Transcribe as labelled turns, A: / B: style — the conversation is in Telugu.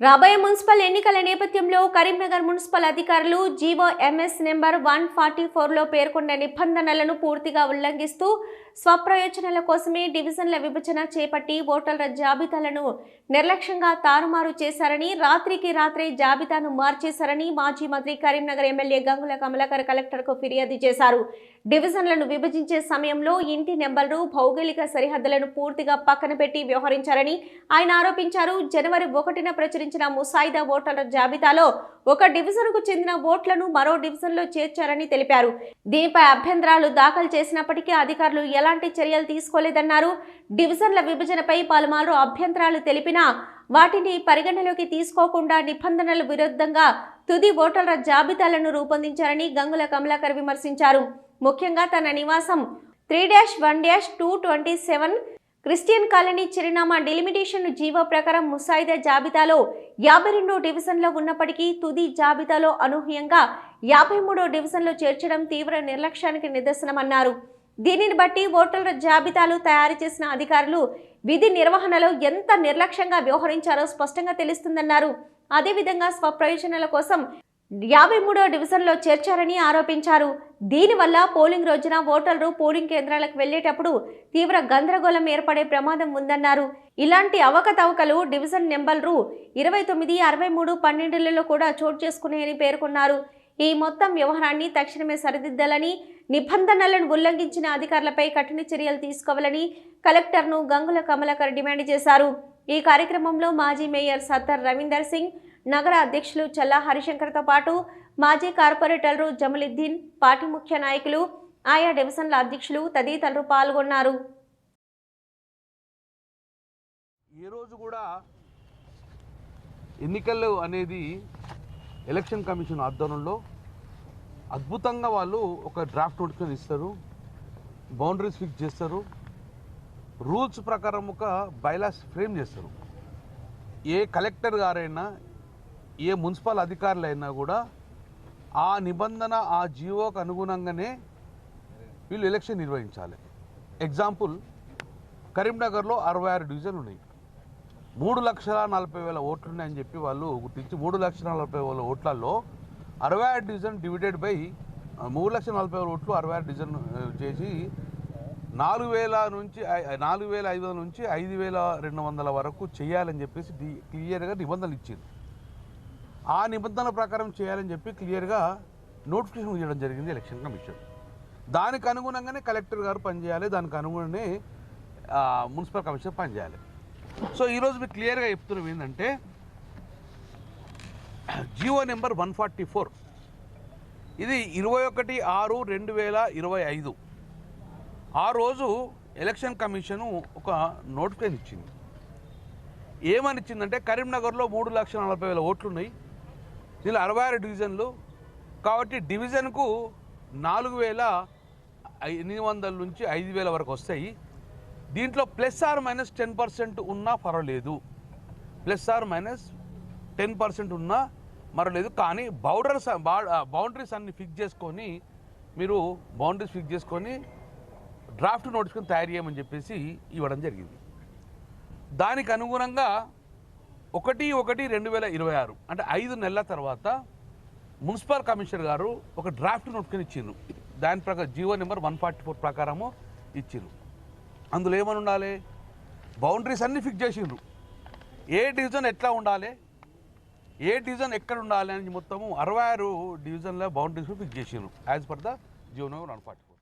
A: రాబోయే మున్సిపల్ ఎన్నికల నేపథ్యంలో కరీంనగర్ మున్సిపల్ అధికారులు G O M S number one forty ఫోర్లో పేర్కొన్న నిబంధనలను పూర్తిగా ఉల్లంఘిస్తూ స్వప్రయోజనాల కోసమే డివిజన్ల విభజన చేపట్టి ఓటర్ల జాబితాలను నిర్లక్ష్యంగా తారుమారు చేశారని రాత్రికి రాత్రే జాబితాను మార్చేశారని మాజీ మంత్రి కరీంనగర్ ఎమ్మెల్యే గంగుల కమలాకర్ కలెక్టర్కు ఫిర్యాదు చేశారు. డివిజన్లను విభజించే సమయంలో ఇంటి నెంబర్లు భౌగోళిక సరిహద్దులను పూర్తిగా పక్కన పెట్టి వ్యవహరించారని ఆయన ఆరోపించారు. జనవరి ఒకటిన సేకరించిన ముసాయిదా ఓటర్ల జాబితాలో ఒక డివిజన్కు చెందిన ఓట్లను మరో డివిజన్లో చేర్చారని తెలిపారు. దీనిపై అభ్యంతరాలు దాఖలు చేసినప్పటికీ అధికారులు ఎలాంటి చర్యలు తీసుకోలేదన్నారు. డివిజన్ల విభజనపై పలుమారు అభ్యంతరాలు తెలిపినా వాటిని పరిగణలోకి తీసుకోకుండా నిబంధనల విరుద్ధంగా తుది ఓటర్ల జాబితాలను రూపొందించారని గంగుల కమలాకర్ విమర్శించారు. ముఖ్యంగా తన నివాసం three dash one dash two twenty seven Christian colony చిరునామా డిలిమిటేషన్ జీవో ప్రకారం ముసాయిదా జాబితాలో యాభై రెండో డివిజన్లో ఉన్నప్పటికీ తుది జాబితాలో అనూహ్యంగా యాభై మూడో డివిజన్లో చేర్చడం తీవ్ర నిర్లక్ష్యానికి నిదర్శనమన్నారు. దీనిని బట్టి ఓటర్ల జాబితాలు తయారు చేసిన అధికారులు విధి నిర్వహణలో ఎంత నిర్లక్ష్యంగా వ్యవహరించారో స్పష్టంగా తెలుస్తుందన్నారు. అదేవిధంగా స్వప్రయోజనాల కోసం యాభై మూడో డివిజన్లో చేర్చారని ఆరోపించారు. దీనివల్ల పోలింగ్ రోజున ఓటర్లు పోలింగ్ కేంద్రాలకు వెళ్ళేటప్పుడు తీవ్ర గందరగోళం ఏర్పడే ప్రమాదం ఉందన్నారు. ఇలాంటి అవకతవకలు డివిజన్ నెంబర్లు ఇరవై తొమ్మిది అరవై మూడు పన్నెండులలో కూడా చోటు చేసుకున్నాయని పేర్కొన్నారు. ఈ మొత్తం వ్యవహారాన్ని తక్షణమే సరిదిద్దాలని నిబంధనలను ఉల్లంఘించిన అధికారులపై కఠిన చర్యలు తీసుకోవాలని కలెక్టర్ను గంగుల కమలకర్ డిమాండ్ చేశారు. ఈ కార్యక్రమంలో మాజీ మేయర్ సత్తర్ రవీందర్ సింగ్ నగర అధ్యక్షులు చల్లా హరిశంకర్తో పాటు మాజీ కార్పొరేటర్లు జమలుద్దీన్ పార్టీ ముఖ్య నాయకులు ఆయా డివిజన్ల అధ్యక్షులు తదితరులు పాల్గొన్నారు.
B: ఏ రోజు కూడా ఎన్నికలు అనేది ఎలక్షన్ కమిషన్ ఆధ్వర్యంలో అద్భుతంగా వాళ్ళు ఒక డ్రాఫ్ట్ నోటిఫికేషన్ ఇస్తారు బౌండరీస్ ఫిక్స్ చేస్తారు రూల్స్ ప్రకారం ఒక బైలాస్ ఫ్రేమ్ చేస్తారు. ఏ కలెక్టర్ గారైనా ఏ మున్సిపల్ అధికారులైనా కూడా ఆ నిబంధన ఆ జీవోకు అనుగుణంగానే వీళ్ళు ఎలక్షన్ నిర్వహించాలి. ఎగ్జాంపుల్ కరీంనగర్లో అరవై ఆరు డివిజన్లు ఉన్నాయి. మూడు లక్షల నలభై వేల ఓట్లు ఉన్నాయని చెప్పి వాళ్ళు గుర్తించి మూడు లక్షల నలభై వేల ఓట్లలో అరవై ఆరు డివిజన్ డివిడెడ్ బై మూడు లక్షల నలభై వేల ఓట్లు అరవై ఆరు డివిజన్ చేసి నాలుగు వేల నుంచి నాలుగు వేల ఐదు వందల నుంచి ఐదు వేల రెండు వందల వరకు చేయాలని చెప్పేసి క్లియర్గా నిబంధనలు ఇచ్చింది. ఆ నిబంధనల ప్రకారం చేయాలని చెప్పి క్లియర్గా నోటిఫికేషన్ ఇవ్వడం జరిగింది ఎలక్షన్ కమిషన్. దానికి అనుగుణంగానే కలెక్టర్ గారు పనిచేయాలి దానికి అనుగుణంగానే మున్సిపల్ కమిషనర్ పనిచేయాలి. సో ఈరోజు మీకు క్లియర్గా చెప్తున్నాం ఏంటంటే G O number one forty four. ఇది ఇరవై ఒకటి ఆరు రెండు వేల ఇరవై ఐదు. ఆ రోజు ఎలక్షన్ కమిషను ఒక నోటిఫికేషన్ ఇచ్చింది. ఏమని ఇచ్చిందంటే కరీంనగర్లో మూడు లక్షల నలభై వేల ఓట్లు ఉన్నాయి దీనిలో అరవై ఆరు డివిజన్లు. కాబట్టి డివిజన్కు నాలుగు వేల ఎనిమిది వందల నుంచి ఐదు వేల వరకు వస్తాయి. దీంట్లో plus or minus ten percent ఉన్నా పర్వాలేదు. Plus or minus ten percent ఉన్నా మరలేదు కానీ బౌడర్స్ బౌండరీస్ అన్ని ఫిక్స్ చేసుకొని మీరు బౌండరీస్ ఫిక్స్ చేసుకొని డ్రాఫ్ట్ నోటిఫికేషన్ తయారు చేయమని చెప్పేసి ఇవ్వడం జరిగింది. దానికి అనుగుణంగా ఒకటి ఒకటి రెండు వేల ఇరవై ఆరు. అంటే ఐదు నెలల తర్వాత మున్సిపల్ కమిషనర్ గారు ఒక డ్రాఫ్ట్ నోటిఫికేషన్ ఇచ్చిండ్రు. దాని ప్రకారం G O number one forty four ప్రకారము ఇచ్చిండ్రు. అందులో ఏమని ఉండాలి? బౌండరీస్ అన్నీ ఫిక్స్ చేసిండ్రు. ఏ డివిజన్ ఎట్లా ఉండాలి? ఏ డివిజన్ ఎక్కడ ఉండాలి అని మొత్తము అరవై ఆరు డివిజన్ల బౌండరీస్ ఫిక్స్ చేసిండ్రు. As per the G O number one forty four.